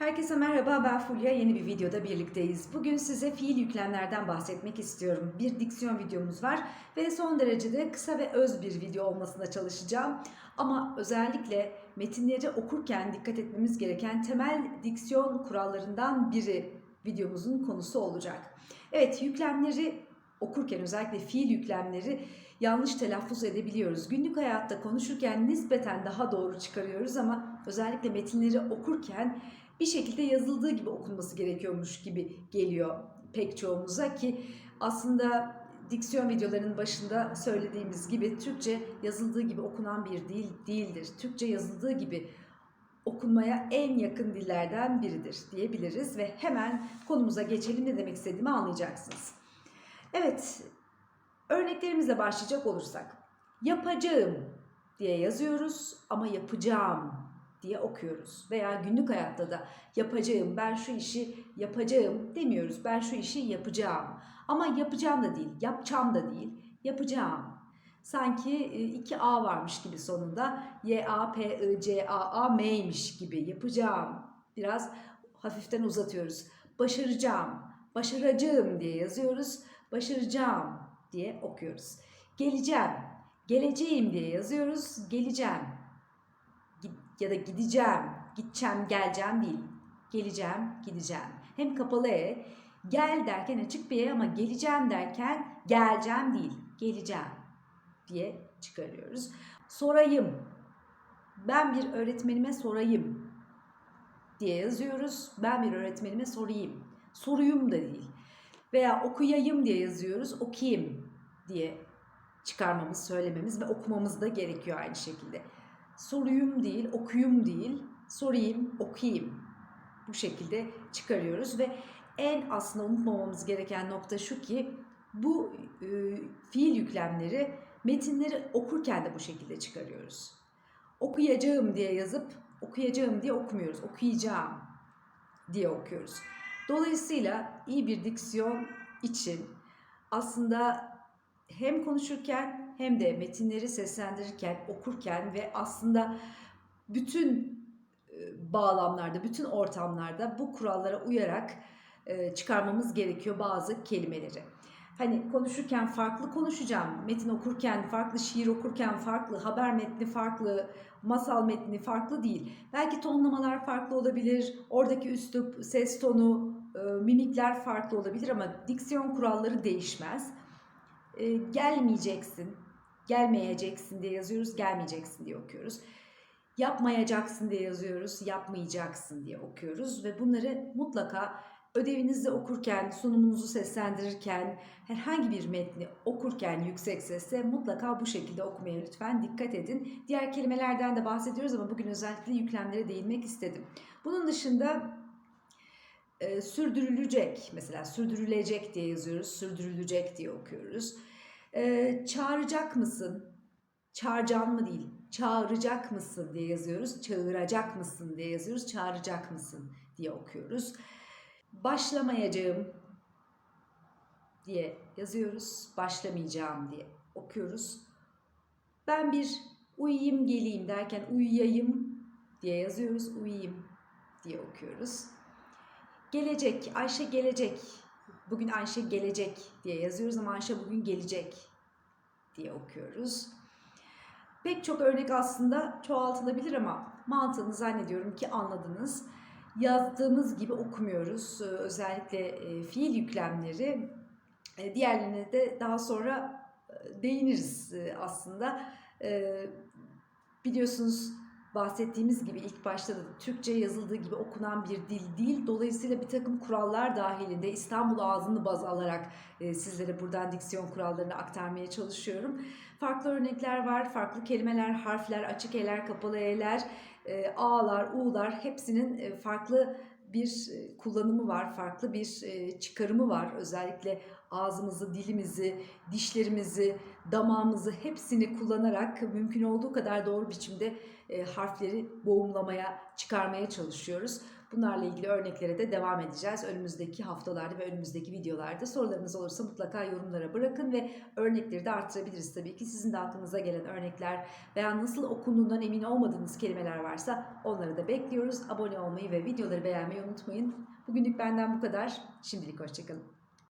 Herkese merhaba ben Fulya yeni bir videoda birlikteyiz. Bugün size fiil yüklemlerden bahsetmek istiyorum. Bir diksiyon videomuz var ve son derece de kısa ve öz bir video olmasına çalışacağım. Ama özellikle metinleri okurken dikkat etmemiz gereken temel diksiyon kurallarından biri videomuzun konusu olacak. Evet yüklemleri okurken özellikle fiil yüklemleri yanlış telaffuz edebiliyoruz. Günlük hayatta konuşurken nispeten daha doğru çıkarıyoruz ama özellikle metinleri okurken bir şekilde yazıldığı gibi okunması gerekiyormuş gibi geliyor pek çoğumuza ki aslında diksiyon videolarının başında söylediğimiz gibi Türkçe yazıldığı gibi okunan bir dil değildir. Türkçe yazıldığı gibi okunmaya en yakın dillerden biridir diyebiliriz ve hemen konumuza geçelim ne demek istediğimi anlayacaksınız. Evet, örneklerimizle başlayacak olursak yapacağım diye yazıyoruz ama yapacağım diye okuyoruz. Veya günlük hayatta da yapacağım, ben şu işi yapacağım demiyoruz. Ben şu işi yapacağım. Ama yapacağım da değil, yapacağım da değil, yapacağım. Sanki e, iki A varmış gibi sonunda. Y, A, P, I, C, A, A, M'ymiş gibi yapacağım. Biraz hafiften uzatıyoruz. Başaracağım, başaracağım diye yazıyoruz. Başaracağım diye okuyoruz. Geleceğim, geleceğim diye yazıyoruz. Geleceğim ya da gideceğim, gideceğim, geleceğim değil. Geleceğim, gideceğim. Hem kapalı E, gel derken açık bir E ama geleceğim derken geleceğim değil, geleceğim diye çıkarıyoruz. Sorayım, ben bir öğretmenime sorayım diye yazıyoruz. Ben bir öğretmenime sorayım. Soruyum da değil. Veya okuyayım diye yazıyoruz. Okuyayım diye çıkarmamız, söylememiz ve okumamız da gerekiyor aynı şekilde soruyum değil, okuyum değil, sorayım, okuyayım. Bu şekilde çıkarıyoruz ve en aslında unutmamamız gereken nokta şu ki bu e, fiil yüklemleri metinleri okurken de bu şekilde çıkarıyoruz. Okuyacağım diye yazıp okuyacağım diye okumuyoruz. Okuyacağım diye okuyoruz. Dolayısıyla iyi bir diksiyon için aslında hem konuşurken hem de metinleri seslendirirken, okurken ve aslında bütün bağlamlarda, bütün ortamlarda bu kurallara uyarak çıkarmamız gerekiyor bazı kelimeleri. Hani konuşurken farklı konuşacağım, metin okurken farklı, şiir okurken farklı, haber metni farklı, masal metni farklı değil. Belki tonlamalar farklı olabilir, oradaki üslup, ses tonu, mimikler farklı olabilir ama diksiyon kuralları değişmez e, gelmeyeceksin, gelmeyeceksin diye yazıyoruz, gelmeyeceksin diye okuyoruz. Yapmayacaksın diye yazıyoruz, yapmayacaksın diye okuyoruz ve bunları mutlaka ödevinizde okurken, sunumunuzu seslendirirken, herhangi bir metni okurken yüksek sesle mutlaka bu şekilde okumaya lütfen dikkat edin. Diğer kelimelerden de bahsediyoruz ama bugün özellikle yüklemlere değinmek istedim. Bunun dışında e, sürdürülecek mesela sürdürülecek diye yazıyoruz sürdürülecek diye okuyoruz e, çağıracak mısın? Çağıracağım mı değil çağıracak mısın diye yazıyoruz. Çağıracak mısın diye yazıyoruz. Çağıracak mısın diye okuyoruz. Başlamayacağım diye yazıyoruz. Başlamayacağım diye okuyoruz. Ben bir uyuyayım geleyim derken uyuyayım diye yazıyoruz. Uyuyayım diye okuyoruz. Gelecek, Ayşe gelecek. Bugün Ayşe gelecek diye yazıyoruz ama Ayşe bugün gelecek diye okuyoruz. Pek çok örnek aslında çoğaltılabilir ama mantığını zannediyorum ki anladınız. Yazdığımız gibi okumuyoruz. Ee, özellikle e, fiil yüklemleri. E, diğerlerine de daha sonra e, değiniriz aslında. Biliyorsunuz bahsettiğimiz gibi ilk başta da Türkçe yazıldığı gibi okunan bir dil değil. Dolayısıyla bir takım kurallar dahilinde İstanbul ağzını baz alarak e, sizlere buradan diksiyon kurallarını aktarmaya çalışıyorum. Farklı örnekler var, farklı kelimeler, harfler, açık e'ler, kapalı e'ler, e, a'lar, u'lar hepsinin e, farklı bir e, kullanımı var, farklı bir e, çıkarımı var. Özellikle ağzımızı, dilimizi, dişlerimizi, damağımızı hepsini kullanarak mümkün olduğu kadar doğru biçimde e, harfleri boğumlamaya, çıkarmaya çalışıyoruz. Bunlarla ilgili örneklere de devam edeceğiz. Önümüzdeki haftalarda ve önümüzdeki videolarda sorularınız olursa mutlaka yorumlara bırakın ve örnekleri de arttırabiliriz tabii ki. Sizin de aklınıza gelen örnekler veya nasıl okunduğundan emin olmadığınız kelimeler varsa onları da bekliyoruz. Abone olmayı ve videoları beğenmeyi unutmayın. Bugünlük benden bu kadar. Şimdilik hoşçakalın.